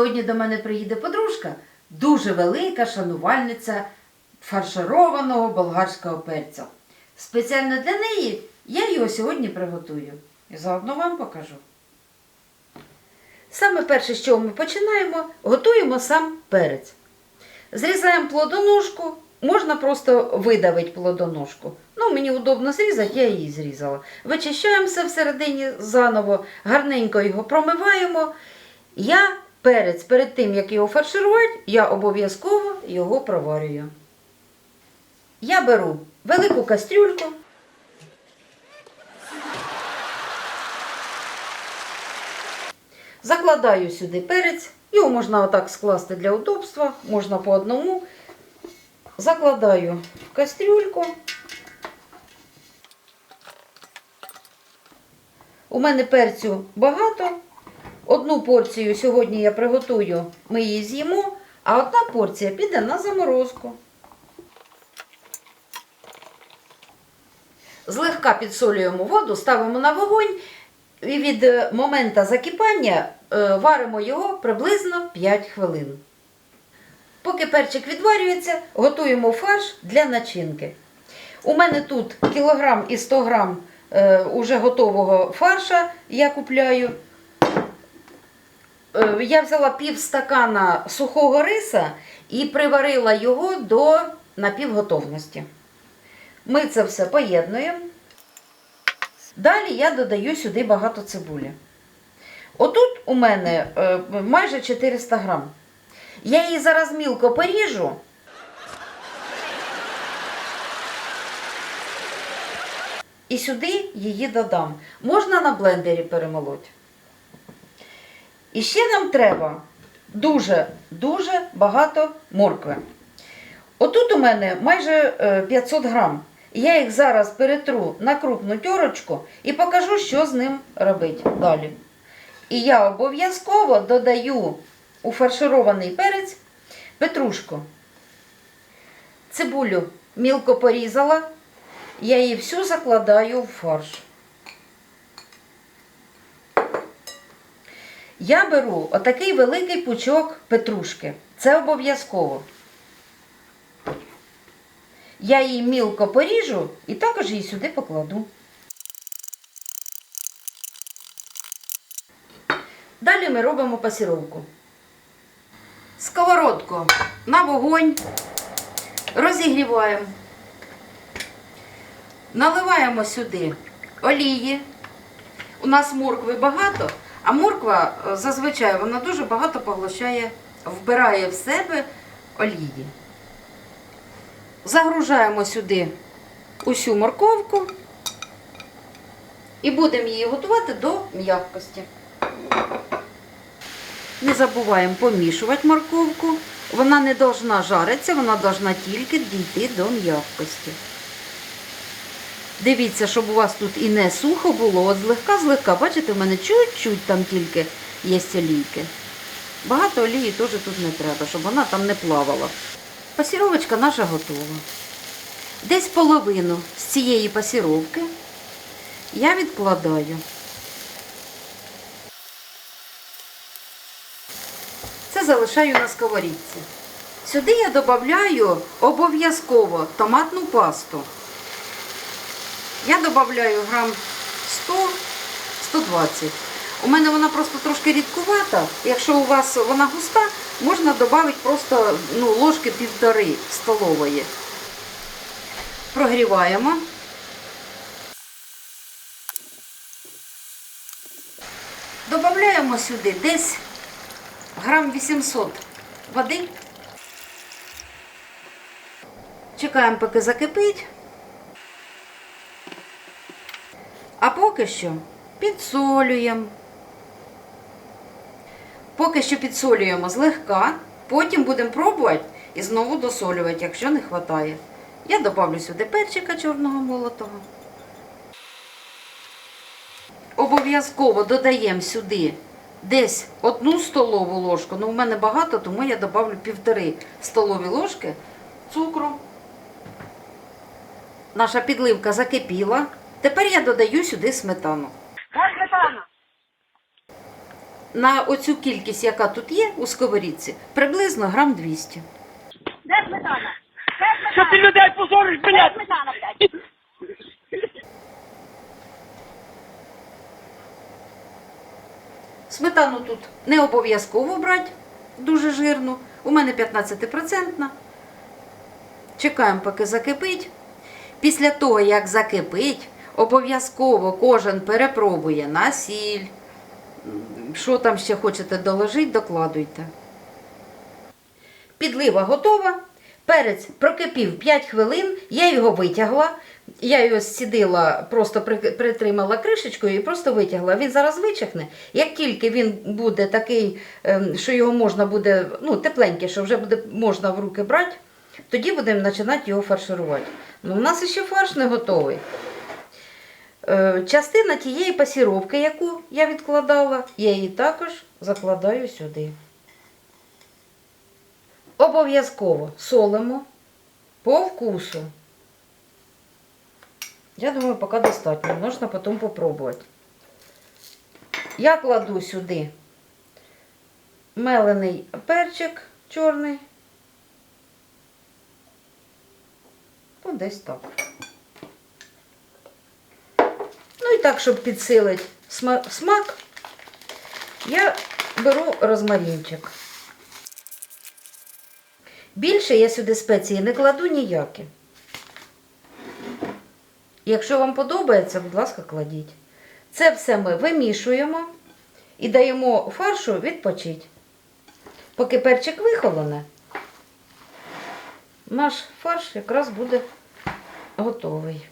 Сьогодні до мене приїде подружка, дуже велика шанувальниця фаршированого болгарського перцю. Спеціально для неї я його сьогодні приготую і заодно вам покажу. Саме перше, з чого ми починаємо, готуємо сам перець. Зрізаємо плодоножку, можна просто видавити плодоножку. Ну, мені удобно зрізати, я її зрізала. Вичищаємо все всередині заново, гарненько його промиваємо. Я перець перед тим, як його фарширувати, я обов'язково його проварюю. Я беру велику кастрюльку. Закладаю сюди перець. Його можна отак скласти для удобства, можна по одному. Закладаю в кастрюльку. У мене перцю багато. Одну порцію сьогодні я приготую, ми її з'їмо, а одна порція піде на заморозку. Злегка підсолюємо воду, ставимо на вогонь і від е, моменту закипання е, варимо його приблизно 5 хвилин. Поки перчик відварюється, готуємо фарш для начинки. У мене тут кілограм і 100 грам е, уже готового фарша я купляю. Е, Я взяла пів стакана сухого риса і приварила його до напівготовності. Ми це все поєднуємо. Далі я додаю сюди багато цибулі. Отут у мене е, майже 400 грам. Я її зараз мілко поріжу. І сюди її додам. Можна на блендері перемолоти. І ще нам треба дуже-дуже багато моркви. Отут у мене майже е, 500 грам. Я їх зараз перетру на крупну тьорочку і покажу, що з ним робити далі. І я обов'язково додаю у фарширований перець петрушку. Цибулю мілко порізала, я її всю закладаю в фарш. Я беру отакий великий пучок петрушки. Це обов'язково. Я її мілко поріжу і також її сюди покладу. Далі ми робимо пасіровку. Сковородку на вогонь розігріваємо. Наливаємо сюди олії. У нас моркви багато, а морква е, зазвичай вона дуже багато поглощає, вбирає в себе олії. Загружаємо сюди усю морковку і будемо її готувати до м'якості. Не забуваємо помішувати морковку. Вона не должна жаритися, вона должна тільки дійти до м'якості. Дивіться, щоб у вас тут і не сухо було, от злегка-злегка. Бачите, в мене чуть-чуть там тільки є олійки. Багато олії теж тут не треба, щоб вона там не плавала. Пасіровочка наша готова. Десь половину з цієї пасіровки я відкладаю. Це залишаю на сковорідці. Сюди я додаю обов'язково томатну пасту. Я додаю грам 100-120. У мене вона просто трошки рідкувата. Якщо у вас вона густа, можна додати просто ну, ложки півтори столової. Прогріваємо. Додаємо сюди десь грам 800 води. Чекаємо, поки закипить. А поки що підсолюємо. Поки що підсолюємо злегка, потім будемо пробувати і знову досолювати, якщо не вистачає. Я добавлю сюди перчика чорного молотого. Обов'язково додаємо сюди десь одну столову ложку. Ну, у мене багато, тому я добавлю півтори столові ложки цукру. Наша підливка закипіла. Тепер я додаю сюди сметану. на оцю кількість, яка тут є у сковорідці, приблизно грам 200. Де сметана? Де Що ти людей позориш, Де сметана, блядь? Сметану тут не обов'язково брати дуже жирну. У мене 15%. Чекаємо, поки закипить. Після того, як закипить, обов'язково кожен перепробує на сіль. Що там ще хочете доложити, докладуйте. Підлива готова. Перець прокипів 5 хвилин, я його витягла. Я його зцідила, просто притримала кришечкою і просто витягла. Він зараз вичихне. Як тільки він буде такий, ем, що його можна буде, ну, тепленький, що вже буде можна в руки брати, тоді будемо починати його фарширувати. Ну, у нас ще фарш не готовий. Е, Частина тієї пасіровки, яку я відкладала, я її також закладаю сюди. Обов'язково солимо по вкусу. Я думаю, поки достатньо. Можна потім попробувати. Я кладу сюди мелений перчик чорний. Ну, десь так. Ну і так, щоб підсилити смак, я беру розмаринчик. Більше я сюди спеції не кладу ніякі. Якщо вам подобається, будь ласка, кладіть. Це все ми вимішуємо і даємо фаршу відпочити. Поки перчик вихолоне, наш фарш якраз буде готовий.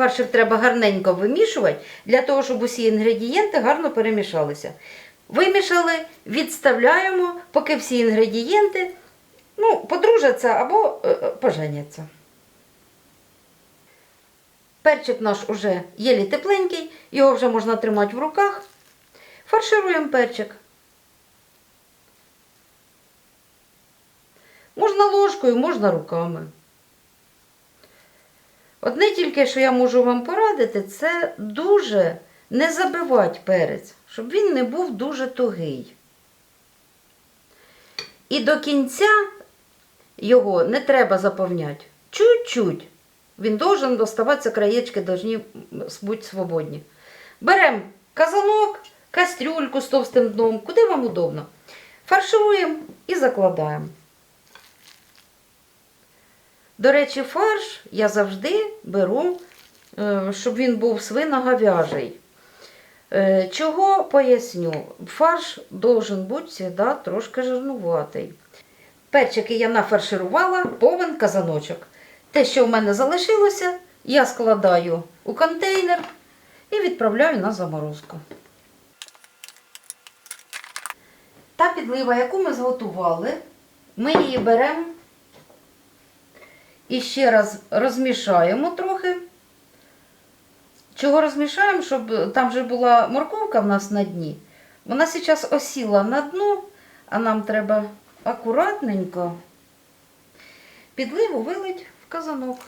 Фаршик треба гарненько вимішувати, для того, щоб усі інгредієнти гарно перемішалися. Вимішали, відставляємо, поки всі інгредієнти ну, подружаться або е, е, поженяться. Перчик наш уже єлі тепленький, його вже можна тримати в руках. Фаршируємо перчик. Можна ложкою, можна руками. Одне тільки, що я можу вам порадити, це дуже не забивати перець, щоб він не був дуже тугий. І до кінця його не треба заповняти. Чуть-чуть. Він должен доставатися, краєчки повинні бути свободні. Беремо казанок, кастрюльку з товстим дном, куди вам удобно. Фаршируємо і закладаємо. До речі, фарш я завжди беру, е, щоб він був свино-говяжий. Е, Чого поясню? Фарш должен бути завжди трошки жирнуватий. Перчики я нафарширувала, повен казаночок. Те, що в мене залишилося, я складаю у контейнер і відправляю на заморозку. Та підлива, яку ми зготували, ми її беремо і ще раз розмішаємо трохи. Чого розмішаємо, щоб там вже була морковка в нас на дні. Вона зараз осіла на дно, а нам треба акуратненько підливу вилить в казанок.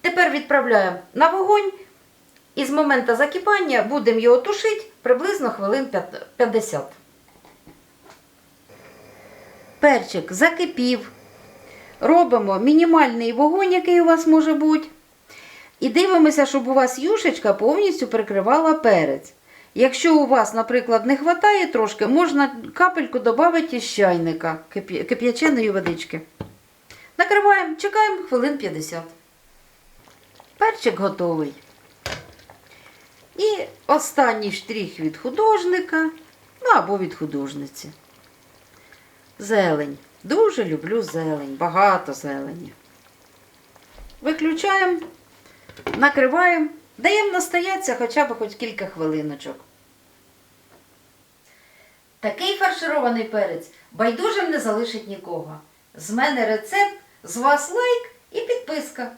Тепер відправляємо на вогонь і з моменту закипання будемо його тушити приблизно хвилин 50. Перчик закипів. Робимо мінімальний вогонь, який у вас може бути. І дивимося, щоб у вас юшечка повністю прикривала перець. Якщо у вас, наприклад, не вистачає трошки, можна капельку додати із чайника кип'яченої водички. Накриваємо, чекаємо хвилин 50. Перчик готовий. І останній штрих від художника, ну або від художниці. Зелень. Дуже люблю зелень, багато зелені. Виключаємо, накриваємо, даємо настоятися хоча б хоч кілька хвилиночок. Такий фарширований перець байдужим не залишить нікого. З мене рецепт, з вас лайк і підписка.